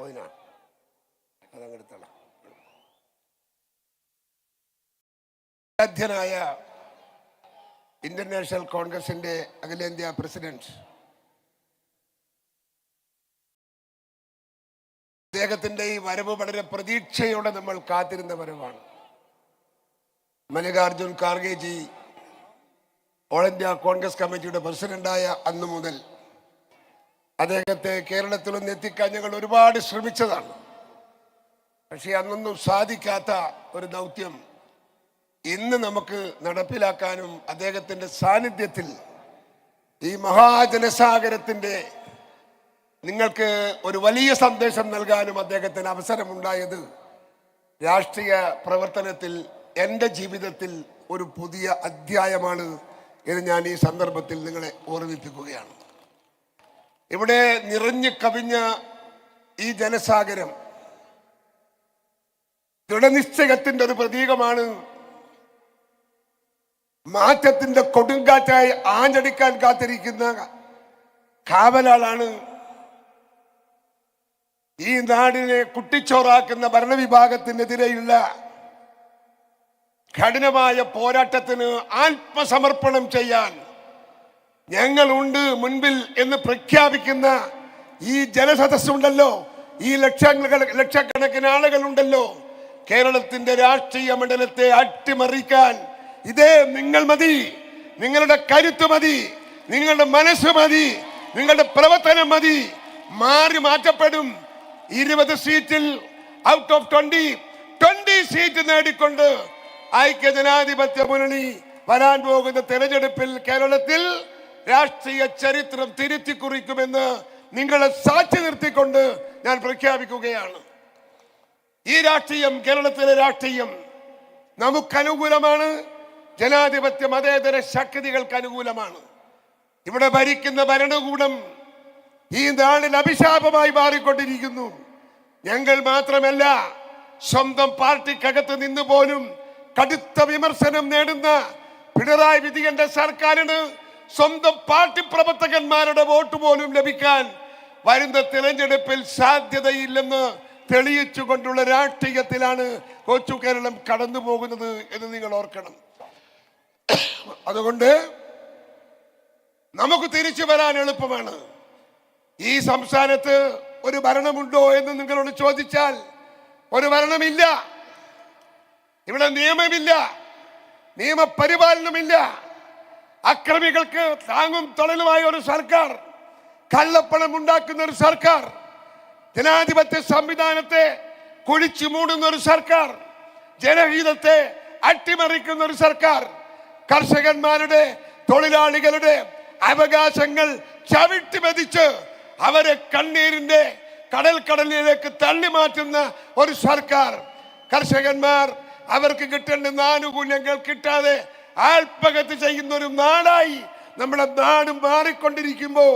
പോയിനാ? അതങ്ങെടുത്തള. ആരാധ്യനായ Indian national കോൺഗ്രസിന്റെ അഖിലേന്ത്യാ പ്രസിഡന്റ്. അദ്ദേഹത്തിന്റെ ഈ വരവ് വളരെ പ്രതീക്ഷയോടെ നമ്മൾ കാത്തിരുന്ന വരവാണ്. മല്ലികാർജുൻ ഖാർഗെജി ഓൾ ഇന്ത്യ കോൺഗ്രസ് കമ്മിറ്റിയുടെ പ്രസിഡന്റായ അന്നു മുതൽ അദ്ദേഹത്തെ കേരളത്തിലൊന്ന് എത്തിക്കാൻ ഞങ്ങൾ ഒരുപാട് ശ്രമിച്ചതാണ്. പക്ഷേ അന്നൊന്നും സാധിക്കാത്ത ഒരു ദൗത്യം ഇന്ന് നമുക്ക് നടപ്പിലാക്കാനും അദ്ദേഹത്തിന്റെ സാന്നിധ്യത്തിൽ ഈ മഹാജനസാഗരത്തിന്റെ നിങ്ങൾക്ക് ഒരു വലിയ സന്ദേശം നൽകാനും അദ്ദേഹത്തിന് അവസരമുണ്ടായത് രാഷ്ട്രീയ പ്രവർത്തനത്തിൽ എന്റെ ജീവിതത്തിൽ ഒരു പുതിയ അധ്യായമാണ് എന്ന് ഞാൻ ഈ സന്ദർഭത്തിൽ നിങ്ങളെ ഓർമ്മിപ്പിക്കുകയാണ്. ഇവിടെ നിറഞ്ഞു കവിഞ്ഞ ഈ ജനസാഗരം ദൃഢനിശ്ചയത്തിന്റെ ഒരു പ്രതീകമാണ്. മാറ്റത്തിന്റെ കൊടുങ്കാറ്റായി ആഞ്ഞടിക്കാൻ കാത്തിരിക്കുന്ന കാവലാളാണ് ഈ നാടിനെ കുട്ടിച്ചോറാക്കുന്ന ഭരണവിഭാഗത്തിനെതിരെയുള്ള കഠിനമായ പോരാട്ടത്തിന് ആത്മസമർപ്പണം ചെയ്യാൻ ഞങ്ങളുണ്ട് മുൻപിൽ എന്ന് പ്രഖ്യാപിക്കുന്ന ഈ ജനസദസ്സുണ്ടല്ലോ. ഈ ലക്ഷങ്ങൾ ലക്ഷക്കണക്കിന് ആളുകളുണ്ടല്ലോ. കേരളത്തിന്റെ രാഷ്ട്രീയ മണ്ഡലത്തെ അട്ടിമറിക്കാൻ ഇതേ നിങ്ങൾ മതി. നിങ്ങളുടെ കരുത്ത് മതി. നിങ്ങളുടെ മനസ്സ് മതി. നിങ്ങളുടെ പ്രവർത്തനം മതി. മാറി മാറ്റപ്പെടും. ഇരുപത് സീറ്റിൽ out of twenty twenty seat നേടിക്കൊണ്ട് ഐക്യ ജനാധിപത്യ മുന്നണി വരാൻ പോകുന്ന തെരഞ്ഞെടുപ്പിൽ കേരളത്തിൽ രാഷ്ട്രീയ ചരിത്രം തിരുത്തി കുറിക്കുമെന്ന് നിങ്ങളെ സാക്ഷി നിർത്തിക്കൊണ്ട് ഞാൻ പ്രഖ്യാപിക്കുകയാണ്. ഈ രാഷ്ട്രീയം കേരളത്തിലെ രാഷ്ട്രീയം നമുക്കനുകൂലമാണ്. ജനാധിപത്യ മതേതര ശക്തികൾക്ക് അനുകൂലമാണ് ഇവിടെ ഭരിക്കുന്ന ഭരണകൂടം ഈ നാടിന് അഭിശാപമായി മാറിക്കൊണ്ടിരിക്കുന്നു. ഞങ്ങൾ മാത്രമല്ല സ്വന്തം പാർട്ടിക്കകത്ത് നിന്ന് പോലും കടുത്ത വിമർശനം നേടുന്ന പിണറായി വിജയന്റെ സർക്കാരിന് സ്വന്തം പാർട്ടി പ്രവർത്തകന്മാരുടെ വോട്ട് പോലും ലഭിക്കാൻ വരുന്ന തിരഞ്ഞെടുപ്പിൽ സാധ്യതയില്ലെന്ന് തെളിയിച്ചുകൊണ്ടുള്ള രാഷ്ട്രീയത്തിലാണ് കൊച്ചു കേരളം കടന്നു പോകുന്നത് എന്ന് നിങ്ങൾ ഓർക്കണം. അതുകൊണ്ട് നമുക്ക് തിരിച്ചു വരാൻ എളുപ്പമാണ്. ഈ സംസ്ഥാനത്ത് ഒരു ഭരണമുണ്ടോ എന്ന് നിങ്ങളോട് ചോദിച്ചാൽ ഒരു ഭരണമില്ല. ഇവിടെ നിയമമില്ല. നിയമപരിപാലനമില്ല. അക്രമികൾക്ക് താങ്ങും തൊഴിലുമായ ഒരു സർക്കാർ കള്ളപ്പണം ഉണ്ടാക്കുന്ന ഒരു സർക്കാർ ജനാധിപത്യ സംവിധാനത്തെ കുഴിച്ചു മൂടുന്ന ഒരു സർക്കാർ ജനഹിതത്തെ അട്ടിമറിക്കുന്ന ഒരു സർക്കാർ കർഷകന്മാരുടെ തൊഴിലാളികളുടെ അവകാശങ്ങൾ ചവിട്ടി മതിച്ച് അവരെ കണ്ണീരിന്റെ കടൽ കടലിലേക്ക് തള്ളി മാറ്റുന്ന ഒരു സർക്കാർ. കർഷകന്മാർ അവർക്ക് കിട്ടേണ്ടുന്ന ആനുകൂല്യങ്ങൾ കിട്ടാതെ ആത്മഹത്യ ചെയ്യുന്ന ഒരു നാടായി നമ്മുടെ നാട് മാറിക്കൊണ്ടിരിക്കുമ്പോ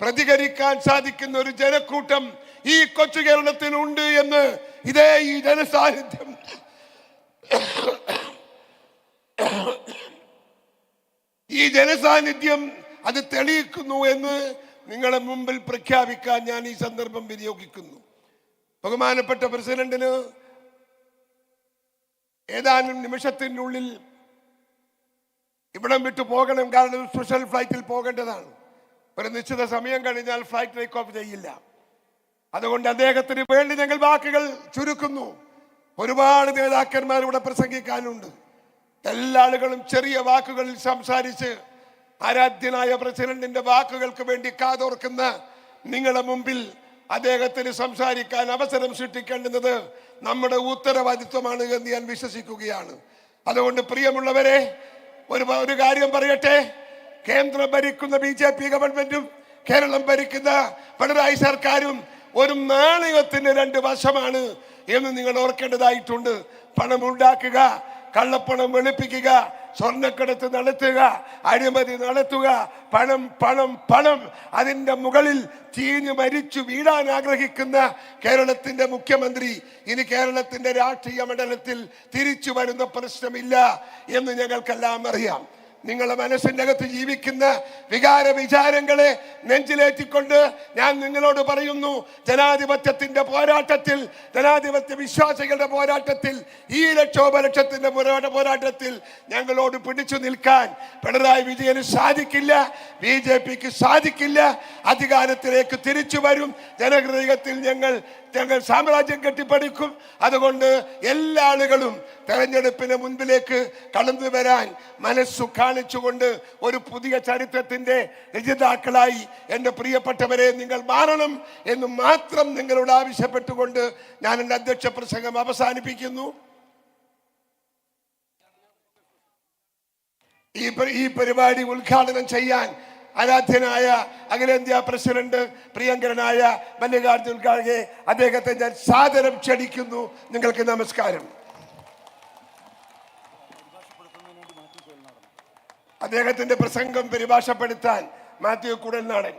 പ്രതികരിക്കാൻ സാധിക്കുന്ന ഒരു ജനക്കൂട്ടം ഈ കൊച്ചു കേരളത്തിനുണ്ട് എന്ന് ഇതേ ഈ ജനസാന്നിധ്യം. ഈ ജനസാന്നിധ്യം അത് തെളിയിക്കുന്നു എന്ന് നിങ്ങളുടെ മുമ്പിൽ പ്രഖ്യാപിക്കാൻ ഞാൻ ഈ സന്ദർഭം വിനിയോഗിക്കുന്നു. ബഹുമാനപ്പെട്ട പ്രസിഡന്റിന് ഏതാനും നിമിഷത്തിനുള്ളിൽ ഇവിടം വിട്ടു പോകണം കാരണം സ്പെഷ്യൽ ഫ്ലൈറ്റിൽ പോകേണ്ടതാണ്. ഒരു നിശ്ചിത സമയം കഴിഞ്ഞാൽ ഫ്ലൈറ്റ് ടേക്ക് ഓഫ് ചെയ്യില്ല. അതുകൊണ്ട് അദ്ദേഹത്തിന് വേണ്ടി ഞങ്ങൾ വാക്കുകൾ ചുരുക്കുന്നു. ഒരുപാട് നേതാക്കന്മാർ ഇവിടെ പ്രസംഗിക്കാനുണ്ട്. എല്ലാ ആളുകളും ചെറിയ വാക്കുകളിൽ സംസാരിച്ച് ആരാധ്യനായ പ്രസിഡന്റിന്റെ വാക്കുകൾക്ക് വേണ്ടി കാതോർക്കുന്ന നിങ്ങളുടെ മുമ്പിൽ അദ്ദേഹത്തിന് സംസാരിക്കാൻ അവസരം സൃഷ്ടിക്കേണ്ടുന്നത് നമ്മുടെ ഉത്തരവാദിത്വമാണ് എന്ന് ഞാൻ വിശ്വസിക്കുകയാണ്. അതുകൊണ്ട് പ്രിയമുള്ളവരെ ഒരു ഒരു കാര്യം പറയട്ടെ? കേന്ദ്രം ഭരിക്കുന്ന ബി ജെ പി ഗവൺമെന്റും കേരളം ഭരിക്കുന്ന പിണറായി സർക്കാരും ഒരു നാണയത്തിന്റെ രണ്ട് വശമാണ് എന്ന് നിങ്ങൾ ഓർക്കേണ്ടതായിട്ടുണ്ട്. പണം ഉണ്ടാക്കുക കള്ളപ്പണം വെളുപ്പിക്കുക സ്വർണക്കടത്ത് നടത്തുക അഴിമതി നടത്തുക പണം പണം പണം. അതിന്റെ മുകളിൽ ചീഞ്ഞു മരിച്ചു വീഴാൻ ആഗ്രഹിക്കുന്ന കേരളത്തിന്റെ മുഖ്യമന്ത്രി ഇനി കേരളത്തിന്റെ രാഷ്ട്രീയ മണ്ഡലത്തിൽ തിരിച്ചു വരുന്ന പ്രശ്നമില്ല എന്ന് ഞങ്ങൾക്കെല്ലാം അറിയാം. നിങ്ങളുടെ മനസ്സിന്റെ അകത്ത് ജീവിക്കുന്ന വികാര വിചാരങ്ങളെ നെഞ്ചിലേറ്റിക്കൊണ്ട് ഞാൻ നിങ്ങളോട് പറയുന്നു ജനാധിപത്യത്തിന്റെ പോരാട്ടത്തിൽ ജനാധിപത്യ വിശ്വാസികളുടെ പോരാട്ടത്തിൽ ഈ ലക്ഷോപലക്ഷത്തിന്റെ പോരാട്ട പോരാട്ടത്തിൽ ഞങ്ങളോട് പിടിച്ചു നിൽക്കാൻ പിണറായി വിജയന് സാധിക്കില്ല ബി ജെ പിക്ക് സാധിക്കില്ല അധികാരത്തിലേക്ക് തിരിച്ചു വരും ജനഹൃദയത്തിൽ ഞങ്ങൾ ഞങ്ങൾ സാമ്രാജ്യം കെട്ടിപ്പടുക്കും. അതുകൊണ്ട് എല്ലാ ആളുകളും തെരഞ്ഞെടുപ്പിന് മുൻപിലേക്ക് കടന്നു വരാൻ മനസ്സു കാണിച്ചുകൊണ്ട് ഒരു പുതിയ ചരിത്രത്തിന്റെ രചിതാക്കളായി എന്റെ പ്രിയപ്പെട്ടവരെ നിങ്ങൾ മാറണം എന്ന് മാത്രം നിങ്ങളോട് ആവശ്യപ്പെട്ടുകൊണ്ട് ഞാൻ എന്റെ അധ്യക്ഷ പ്രസംഗം അവസാനിപ്പിക്കുന്നു. ഈ പരിപാടി ഉദ്ഘാടനം ചെയ്യാൻ ആരാധ്യനായ അഖിലേന്ത്യാ പ്രസിഡന്റ് പ്രിയങ്കരനായ മല്ലികാർജുൻ ഖാർഗെ അദ്ദേഹത്തെ ഞാൻ സാദരം ക്ഷണിക്കുന്നു. നിങ്ങൾക്ക് നമസ്കാരം. അദ്ദേഹത്തിന്റെ പ്രസംഗം പരിഭാഷപ്പെടുത്താൻ மேத்யூ குடல் நாடன்